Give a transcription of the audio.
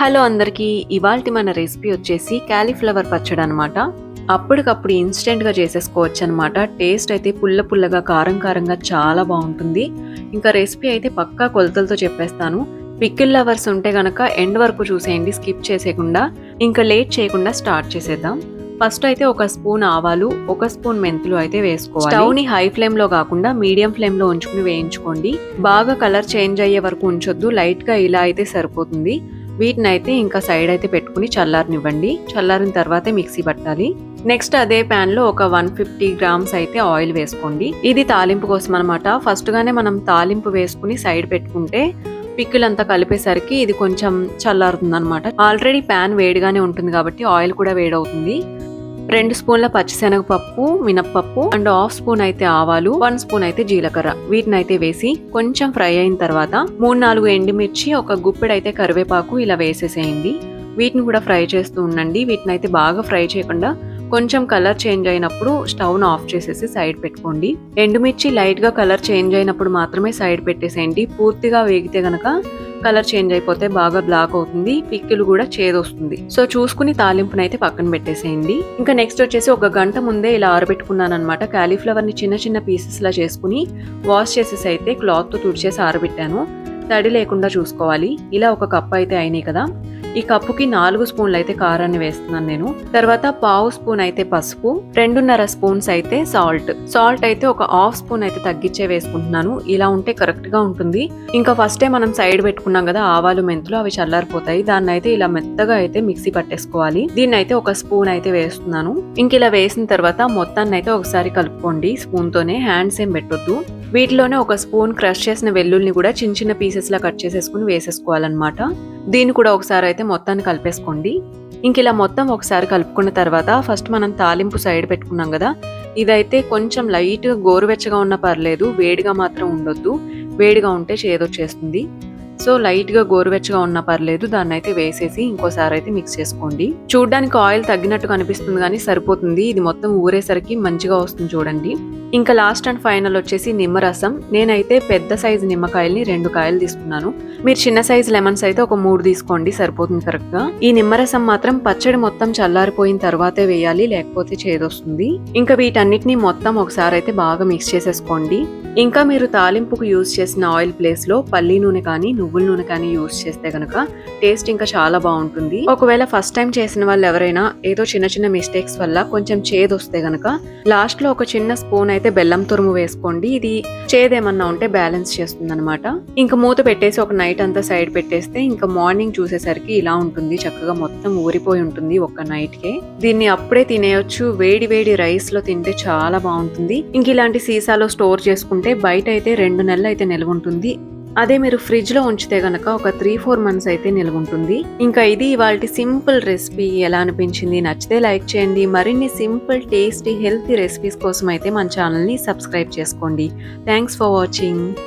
Hello అందరికీ ఇవాల్టి మన రెసిపీ వచ్చేసి క్యాలీఫ్లవర్ పచ్చడి అనమాట అప్పటికప్పుడు ఇన్స్టెంట్గా చేసేసుకోవచ్చు అనమాట టేస్ట్ అయితే పుల్ల పుల్లగా కారం కారంగా చాలా బాగుంటుంది. ఇంకా రెసిపీ అయితే పక్కా కొలతలతో చెప్పేస్తాను. పిక్కిల్ లవర్స్ ఉంటే గనక ఎండ్ వరకు చూసేయండి స్కిప్ చేసేయకుండా. ఇంకా లేట్ చేయకుండా స్టార్ట్ చేసేద్దాం. ఫస్ట్ అయితే ఒక స్పూన్ ఆవాలు ఒక స్పూన్ మెంతులు అయితే వేసుకోవాలి. స్టవ్ని హై ఫ్లేమ్లో కాకుండా మీడియం ఫ్లేమ్లో ఉంచుకుని వేయించుకోండి. బాగా కలర్ చేంజ్ అయ్యే వరకు ఉంచొద్దు లైట్గా ఇలా అయితే సరిపోతుంది. వీటిని అయితే ఇంకా సైడ్ అయితే పెట్టుకుని చల్లారనివ్వండి. చల్లారిన తర్వాతే మిక్సీ పట్టాలి. నెక్స్ట్ అదే ప్యాన్లో ఒక వన్ ఫిఫ్టీ గ్రామ్స్ అయితే ఆయిల్ వేసుకోండి. ఇది తాలింపు కోసం అనమాట ఫస్ట్ గానే మనం తాలింపు వేసుకుని సైడ్ పెట్టుకుంటే పిక్కులంతా కలిపేసరికి ఇది కొంచెం చల్లారుతుంది అనమాట ఆల్రెడీ ప్యాన్ వేడిగానే ఉంటుంది కాబట్టి ఆయిల్ కూడా వేడవుతుంది. రెండు స్పూన్ల పచ్చిశనగపప్పు మినప్పప్పు అండ్ హాఫ్ స్పూన్ అయితే ఆవాలు వన్ స్పూన్ అయితే జీలకర్ర. వీటిని అయితే వేసి కొంచెం ఫ్రై అయిన తర్వాత మూడు నాలుగు ఎండుమిర్చి ఒక గుప్పెడు అయితే కరివేపాకు ఇలా వేసేసేయండి. వీటిని కూడా ఫ్రై చేస్తూ ఉండండి. వీటిని అయితే బాగా ఫ్రై చేయకుండా కొంచెం కలర్ చేంజ్ అయినప్పుడు స్టవ్ను ఆఫ్ చేసేసి సైడ్ పెట్టుకోండి. ఎండుమిర్చి లైట్గా కలర్ చేంజ్ అయినప్పుడు మాత్రమే సైడ్ పెట్టేసేయండి. పూర్తిగా వేగితే గనక కలర్ చేంజ్ అయిపోతే బాగా బ్లాక్ అవుతుంది పిక్కిలు కూడా చేదొస్తుంది. సో చూసుకుని తాలింపునైతే అయితే పక్కన పెట్టేసేయండి. ఇంకా నెక్స్ట్ వచ్చేసి ఒక గంట ముందే ఇలా ఆరబెట్టుకున్నాను అనమాట కాలీఫ్లవర్ని చిన్న చిన్న పీసెస్ లా చేసుకుని వాష్ చేసేసి అయితే క్లాత్తో తుడిచేసి ఆరబెట్టాను. తడి లేకుండా చూసుకోవాలి. ఇలా ఒక కప్ అయితే అయినాయి కదా. ఈ కప్పుకి నాలుగు స్పూన్లు అయితే కారాన్ని వేస్తున్నాను నేను. తర్వాత పావు స్పూన్ అయితే పసుపు రెండున్నర స్పూన్స్ అయితే సాల్ట్. సాల్ట్ అయితే ఒక హాఫ్ స్పూన్ అయితే తగ్గించే వేసుకుంటున్నాను. ఇలా ఉంటే కరెక్ట్గా ఉంటుంది. ఇంకా ఫస్ట్ మనం సైడ్ పెట్టుకున్నాం కదా ఆవాలు మెంతులు అవి చల్లారిపోతాయి. దాన్ని అయితే ఇలా మెత్తగా అయితే మిక్సీ పట్టేసుకోవాలి. దీన్ని అయితే ఒక స్పూన్ అయితే వేస్తున్నాను. ఇంక ఇలా వేసిన తర్వాత మొత్తాన్ని అయితే ఒకసారి కలుపుకోండి. స్పూన్ తోనే హ్యాండ్స్ ఏం పెట్టొద్దు. వీటిలోనే ఒక స్పూన్ క్రష్ చేసిన వెల్లుల్ని కూడా చిన్న చిన్న పీసెస్ లా కట్ చేసేసుకుని వేసేసుకోవాలన్నమాట. దీన్ని కూడా ఒకసారి అయితే మొత్తాన్ని కలిపేసుకోండి. ఇంక ఇలా మొత్తం ఒకసారి కలుపుకున్న తర్వాత ఫస్ట్ మనం తాలింపు సైడ్ పెట్టుకున్నాం కదా ఇదైతే కొంచెం లైట్ గోరువెచ్చగా ఉన్న పర్లేదు వేడిగా మాత్రం ఉండొద్దు. వేడిగా ఉంటే చేదొచ్చేస్తుంది. సో లైట్గా గోరువెచ్చగా ఉన్నా పర్లేదు దాన్ని అయితే వేసేసి ఇంకోసారి అయితే మిక్స్ చేసుకోండి. చూడడానికి ఆయిల్ తగ్గినట్టు కనిపిస్తుంది కానీ సరిపోతుంది. ఇది మొత్తం ఊరేసరికి మంచిగా వస్తుంది చూడండి. ఇంకా లాస్ట్ అండ్ ఫైనల్ వచ్చేసి నిమ్మరసం. నేనైతే పెద్ద సైజు నిమ్మకాయల్ని రెండు కాయలు తీసుకున్నాను. మీరు చిన్న సైజు లెమన్స్ అయితే ఒక మూడు తీసుకోండి సరిపోతుంది కరెక్ట్గా. ఈ నిమ్మరసం మాత్రం పచ్చడి మొత్తం చల్లారిపోయిన తర్వాతే వేయాలి లేకపోతే చేదొస్తుంది. ఇంకా వీటన్నిటిని మొత్తం ఒకసారి అయితే బాగా మిక్స్ చేసేసుకోండి. ఇంకా మీరు తాలింపుకు యూజ్ చేసిన ఆయిల్ ప్లేస్లో పల్లి నూనె కానీ నువ్వుల నూనె కానీ యూజ్ చేస్తే కనుక టేస్ట్ ఇంకా చాలా బాగుంటుంది. ఒకవేళ ఫస్ట్ టైం చేసిన వాళ్ళు ఎవరైనా ఏదో చిన్న చిన్న మిస్టేక్స్ వల్ల కొంచెం చేదు వస్తే గనక లాస్ట్లో ఒక చిన్న స్పూన్ అయితే బెల్లం తురుము వేసుకోండి. ఇది చేదేమన్నా ఉంటే బ్యాలెన్స్ చేస్తుంది అనమాట ఇంకా మూత పెట్టేసి ఒక నైట్ అంతా సైడ్ పెట్టేస్తే ఇంకా మార్నింగ్ చూసేసరికి ఇలా ఉంటుంది. చక్కగా మొత్తం ఊరిపోయి ఉంటుంది ఒక నైట్ కే. దీన్ని అప్పుడే తినేయొచ్చు. వేడి వేడి రైస్లో తింటే చాలా బాగుంటుంది. ఇంక ఇలాంటి సీసాలో స్టోర్ చేసుకుంటే బయట అయితే రెండు నెలలు అయితే నిల్వ ఉంటుంది అదే మీరు ఫ్రిడ్జ్లో ఉంచితే గనక ఒక త్రీ ఫోర్ మంత్స్ అయితే నిల్వ ఉంటుంది ఇంకా ఇది ఇవాళ సింపుల్ రెసిపీ ఎలా అనిపించింది నచ్చితే లైక్ చేయండి. మరిన్ని సింపుల్ టేస్టీ హెల్తీ రెసిపీస్ కోసం అయితే మన ఛానల్ని సబ్స్క్రైబ్ చేసుకోండి. Thanks for watching.